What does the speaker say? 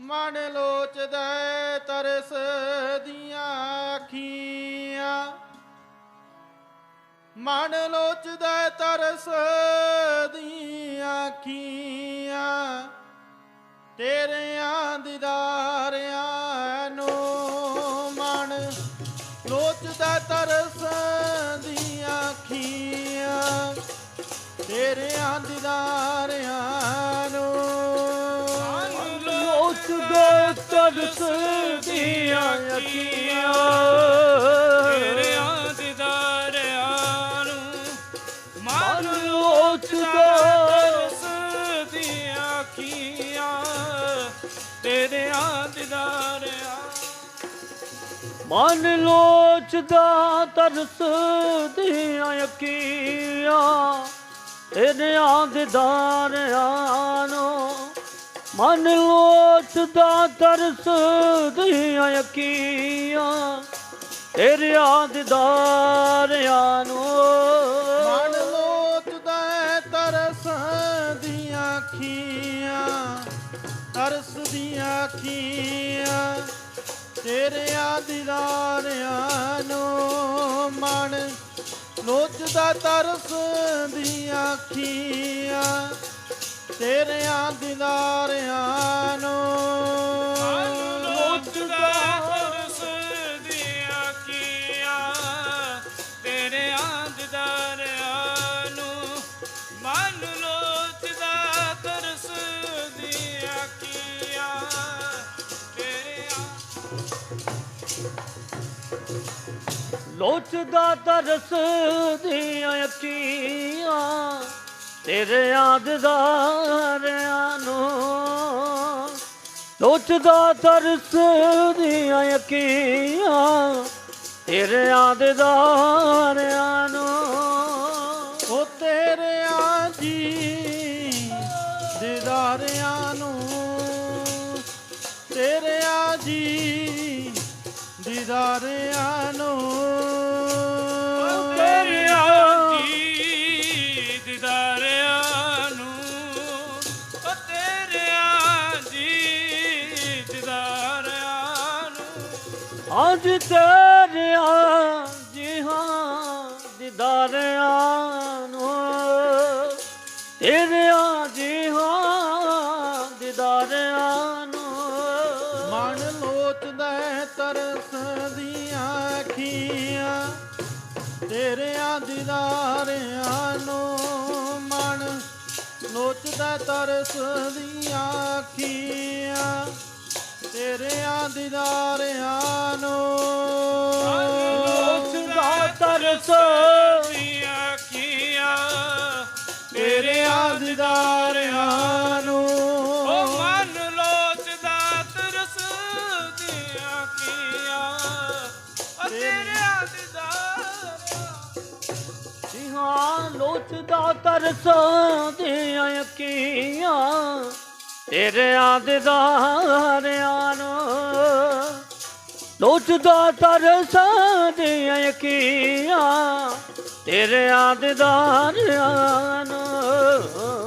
ਮਨ ਲੋਚਦਾ ਤਰਸ ਦੀਆਂ ਅੱਖੀਆਂ। ਮਨ ਲੋਚਦਾ ਤਰਸ ਦੀਆਂ ਅੱਖੀਆਂ। ਤੇਰਿਆਂ ਦੀਦਾਰਿਆਂ ਨੂੰ ਮਨ ਲੋਚਦਾ ਤਰਸ ਦੀਆਂ ਅੱਖੀਆਂ। ਤੇਰਿਆਂ ਦੀਦਾਰਿਆਂ ਲੋਚਦਾ ਤਰਸ ਦੀਆਂ ਅੱਖੀਆਂ ਤੇਰਿਆਂ ਦੀਦਾਰਿਆਂ ਨੂੰ ਮਨ ਮਨ ਲੋਚਦਾ ਲੋਚਦਾ ਦੀਆਂ ਅੱਖੀਆਂ ਤੇਰੇ ਦੀਦਾਰਿਆਂ ਮਨ ਲੋਚਦਾ ਤਰਸ ਦੀਆਂ ਅੱਖੀਆਂ ਇਹਨਿਆਂ ਦਿਦਾਰਿਆਂ ਨੂੰ। ਮਨ ਲੋਚਦਾ ਤਰਸ ਦੀਆਂ ਅੱਖੀਆਂ ਤੇਰਿਆਂ ਦਿਦਾਰਿਆਂ ਨੂੰ। ਮਨ ਲੋਚਦਾ ਤਰਸ ਦੀਆਂ ਅੱਖੀਆਂ, ਤਰਸ ਦੀਆਂ ਅੱਖੀਆਂ ਤੇਰਿਆਂ ਦੀਦਾਰਿਆਂ ਨੂੰ। ਮਨ ਲੋਚਦਾ ਤਰਸ ਦੀਆਂ ਅੱਖੀਆਂ ਤੇਰਿਆਂ ਦੀਦਾਰਿਆਂ ਨੂੰ। ਲੋਚਦਾ ਤਰਸ ਦੀਆਂ ਅੱਖੀਆਂ ਤੇਰਿਆਂ ਦੀਦਾਰਿਆਂ ਨੂੰ। ਮਨ ਲੋਚਦਾ ਤਰਸ ਦੀਆਂ ਅੱਖੀਆਂ ਤੇਰਿਆਂ ਲੋਚਦਾ ਤਰਸ ਦੀਆਂ ਅੱਖੀਆਂ ਤੇਰੇ ਆਦਦਾਰਿਆਂ ਨੂੰ ਲੋਚਦਾ ਤਰਸ ਦੀਆਂ ਅੱਖੀਆਂ ਤੇਰੇ ਆਦਦਾਰਿਆਂ ਨੂੰ। ਉਹ ਤੇਰਿਆਂ ਜੀ ਦੀਦਾਰਿਆਂ ਨੂੰ ਤੇਰਿਆਂ ਜੀ ਦੀਦਾਰਿਆਂ ਅੱਜ ਤੇਰਿਆਂ ਜੀ ਹਾਂ ਦੀਦਾਰਿਆਂ ਨੂੰ, ਤੇਰਿਆਂ ਜੀ ਹਾਂ ਦੀਦਾਰਿਆਂ ਨੂੰ। ਮਨ ਲੋਚਦਾ ਹੈ ਤਰਸ ਦੀਆਂ ਅੱਖੀਆਂ, ਤੇਰਿਆਂ ਦੀਦਾਰਿਆਂ ਨੂੰ। ਮਨ ਲੋਚਦਾ ਤਰਸ ਦੀਆਂ ਅੱਖੀਆਂ ਤੇਰਿਆਂ ਦੀਦਾਰਿਆਂ ਨੂੰ। ਲੋਚਦਾ ਤਰਸ ਦੀਆਂ ਅੱਖੀਆਂ ਤੇਰਿਆਂ ਦੀਦਾਰਿਆਂ ਨੂੰ। ਓ ਮਨ ਲੋਚਦਾ ਤਰਸ ਦੀਆਂ ਅੱਖੀਆਂ ਓ ਤੇਰਿਆਂ ਦੀਦਾਰਿਆਂ ਲੋਚਦਾ ਤਰਸ ਦੀਆਂ ਅੱਖੀਆਂ ਤੇਰੇ ਦਿਦਾਰਿਆਂ ਨੂੰ ਲੋਚਦਾ ਤਰਸ ਦੀਆਂ ਅੱਖੀਆਂ ਤੇਰਿਆਂ ਦਿਦਾਰਿਆਂ ਨੂੰ